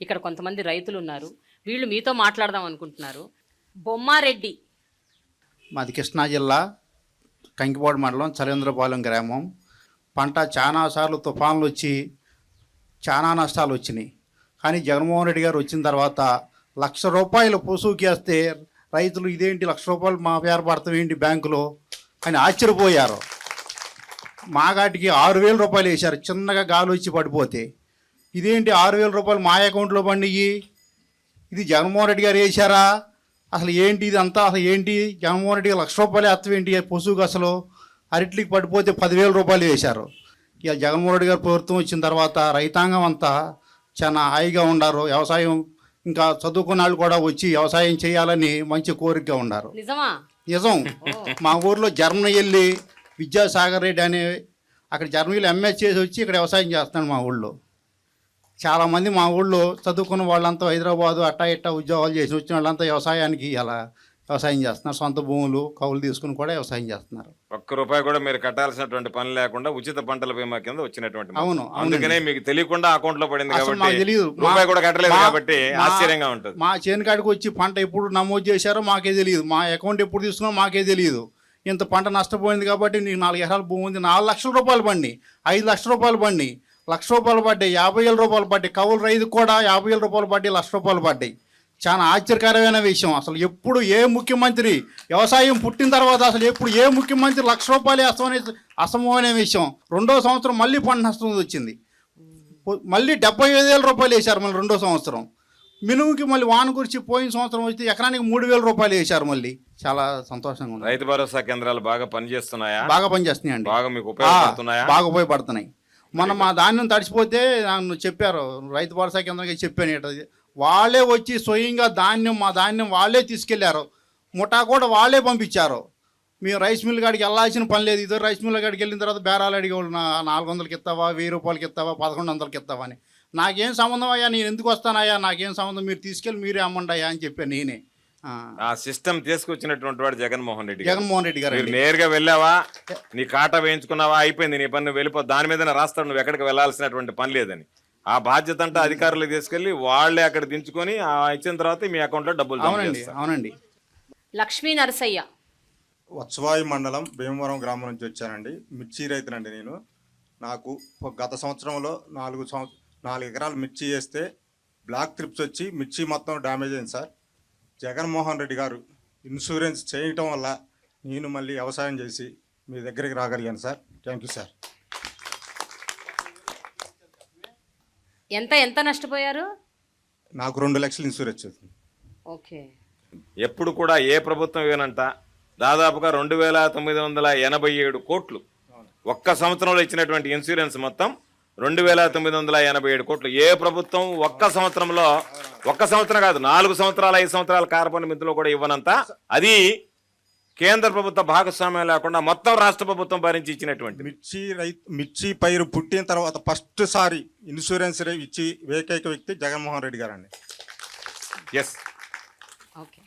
ఇక్కడ కొంతమంది రైతులు ఉన్నారు వీళ్ళు మీతో మాట్లాడదాం అనుకుంటున్నారు. బొమ్మారెడ్డి. మాది కృష్ణా జిల్లా కంకిపాడు మండలం చలేంద్రపాలెం గ్రామం. పంట చాలా సార్లు తుఫాన్లు వచ్చి చాలా నష్టాలు వచ్చినాయి కానీ జగన్మోహన్ రెడ్డి గారు వచ్చిన తర్వాత లక్ష రూపాయలు పొసుకేస్తే రైతులు ఇదేంటి లక్ష రూపాయలు మా పేరు ఏంటి బ్యాంకులో అని ఆశ్చర్యపోయారు. మాగాటికి ఆరు వేల రూపాయలు వేశారు. చిన్నగా గాలి వచ్చి పడిపోతే ఇదేంటి ఆరు వేల రూపాయలు మా అకౌంట్లో పండియి ఇది జగన్మోహన్ రెడ్డి గారు వేశారా అసలు ఏంటి ఇది అంతా అసలు ఏంటి? జగన్మోహన్ రెడ్డి గారు లక్ష రూపాయలు ఎత్తు ఏంటి? పశువుకి అసలు అరటికి పడిపోతే పదివేల రూపాయలు వేశారు ఇక జగన్మోహన్ రెడ్డి గారు ప్రభుత్వం వచ్చిన తర్వాత రైతాంగం అంతా చాలా హాయిగా ఉన్నారు. వ్యవసాయం ఇంకా చదువుకున్న వాళ్ళు కూడా వచ్చి వ్యవసాయం చేయాలని మంచి కోరికగా ఉన్నారు. నిజం. మా ఊర్లో జర్మనీ వెళ్ళి విద్యాసాగర్ రెడ్డి అనే అక్కడ జర్మనీలో ఎంఎస్ చేసి వచ్చి ఇక్కడ వ్యవసాయం చేస్తున్నాడు మా ఊళ్ళో. చాలామంది మా ఊళ్ళో చదువుకున్న వాళ్ళంతా హైదరాబాదు అట్టా ఇట్టా ఉద్యోగాలు చేసి వచ్చిన వాళ్ళంతా వ్యవసాయానికి అలా వ్యవసాయం చేస్తున్నారు. సొంత భూములు కౌలు తీసుకుని కూడా వ్యవసాయం చేస్తున్నారు. ఒక్క రూపాయి కూడా మీరు కట్టాల్సినటువంటి పని లేకుండా ఉచిత పంటల బీమా కింద వచ్చినటువంటి. అవును. అందుకనే మీకు తెలియకుండా అకౌంట్లో పడింది కాబట్టి తెలియదు. రూపాయి కూడా కట్టలేదు కాబట్టి ఆశ్చర్యంగా ఉంటుంది. మా చేనుకాడికి వచ్చి పంట ఎప్పుడు నమోదు చేశారో మాకే తెలియదు మా అకౌంట్ ఎప్పుడు తీసుకున్నారో మాకే తెలియదు ఇంత పంట నష్టపోయింది కాబట్టి నీకు నాలుగు ఎకరాల భూమి ఉంది. నాలుగు లక్షల రూపాయలు పండి ఐదు లక్షల రూపాయలు పండి లక్ష రూపాయలు పడ్డాయి యాభై వేల రూపాయలు పడ్డాయి. కౌలు రైతు కూడా యాభై వేల రూపాయలు పడ్డాయి లక్ష రూపాయలు పడ్డాయి. చాలా ఆశ్చర్యకరమైన విషయం. అసలు ఎప్పుడు ఏ ముఖ్యమంత్రి వ్యవసాయం పుట్టిన తర్వాత అసలు ఎప్పుడు ఏ ముఖ్యమంత్రి లక్ష రూపాయలు వేస్తామనే అసమమైన విషయం. రెండో సంవత్సరం మళ్ళీ పంట నష్టం వచ్చింది. మళ్ళీ డెబ్బై ఐదు వేల రూపాయలు వేశారు మళ్ళీ రెండో సంవత్సరం. మినుముకి మళ్ళీ వాన కురిచి పోయిన సంవత్సరం వస్తే ఎకరానికి మూడు వేల రూపాయలు వేశారు మళ్ళీ. చాలా సంతోషంగా ఉంది. రైతు భరోసా కేంద్రాలు బాగా పనిచేస్తున్నాయా? బాగా పనిచేస్తున్నాయండి. బాగా మీకు ఉపయోగపడుతున్నాయా? బాగా ఉపయోగపడుతున్నాయి. మొన్న మా ధాన్యం తడిచిపోతే నన్ను చెప్పారు రైతు భరోసా కేంద్రంగా చెప్పాను ఇట వాళ్ళే వచ్చి స్వయంగా ధాన్యం మా ధాన్యం వాళ్ళే తీసుకెళ్ళారు. ముఠా కూడా వాళ్ళే పంపించారు. మేము రైస్ మిల్ కాడికి వెళ్ళాల్సిన పని లేదు. ఇదో రైస్ మిల్ కాడికి వెళ్ళిన తర్వాత బేరాలు అడిగేవాళ్ళు నాలుగు వందలకి ఇస్తావా? వెయ్యి రూపాయలకి ఇస్తావా? పదకొండు వందలకి ఇస్తావా? అని. నాకేం సంబంధం అయ్యా? నేను ఎందుకు వస్తానయ్యా? నాకేం సంబంధం? మీరు తీసుకెళ్ళి మీరే అమ్మండి అయ్యా అని చెప్పాను నేనే. ఆ, సిస్టమ్ తీసుకొచ్చినటువంటి వాడు జగన్మోహన్ రెడ్డి గారు. జగన్మోహన్ రెడ్డి గారు మీరు నేరుగా వెళ్ళావా? నీ కాట వేయించుకున్నావా? అయిపోయింది నీ పని వెళ్ళిపో. దాని మీద రాస్తాడు నువ్వు ఎక్కడికి వెళ్ళాల్సినటువంటి పని లేదని. ఆ బాధ్యత అంతా అధికారులకు తీసుకెళ్ళి వాళ్ళే అక్కడ దించుకొని ఆ ఇచ్చిన తర్వాత మీ అకౌంట్లో డబ్బులు అవునండి. అవునండి. లక్ష్మీ నరసయ్య. వత్సవాయి మండలం భీమవరం గ్రామం నుంచి వచ్చానండి. మిర్చి రైతునండి నేను. నాకు గత సంవత్సరంలో నాలుగు సంవ నాలుగు ఎకరాలు మిర్చి వేస్తే బ్లాక్ ట్రిప్స్ వచ్చి మిర్చి మొత్తం డ్యామేజ్ అయింది సార్. జగన్మోహన్ రెడ్డి గారు ఇన్సూరెన్స్ చేయటం వల్ల నేను మళ్ళీ వ్యవసాయం చేసి మీ దగ్గరికి రాగలిగాను సార్. థ్యాంక్ యూ సార్ ఎంత ఎంత నష్టపోయారు? నాకు రెండు లక్షలు ఇన్సూరెన్స్ వచ్చింది. ఓకే. ఎప్పుడు కూడా ఏ ప్రభుత్వం ఇవ్వనంట. దాదాపుగా రెండు వేల తొమ్మిది వందల ఎనభై ఏడు కోట్లు. ఒక్క సంవత్సరంలో ఇచ్చినటువంటి ఇన్సూరెన్స్ మొత్తం రెండు వేల తొమ్మిది వందల ఎనభై ఏడు కోట్లు. ఏ ప్రభుత్వం ఒక్క సంవత్సరంలో ఒక్క సంవత్సరం కాదు నాలుగు సంవత్సరాలు ఐదు సంవత్సరాల కార్బన్ మిత్రులు కూడా ఇవ్వనంత అది కేంద్ర ప్రభుత్వ భాగస్వామ్యం లేకుండా మొత్తం రాష్ట్ర ప్రభుత్వం భరించి ఇచ్చినటువంటి మిర్చి రైతు మిర్చి పైరు పుట్టిన తర్వాత ఫస్ట్ సారి ఇన్సూరెన్స్ ఇచ్చి ఏకైక వ్యక్తి జగన్మోహన్ రెడ్డి గారు అండి ఎస్ ఓకే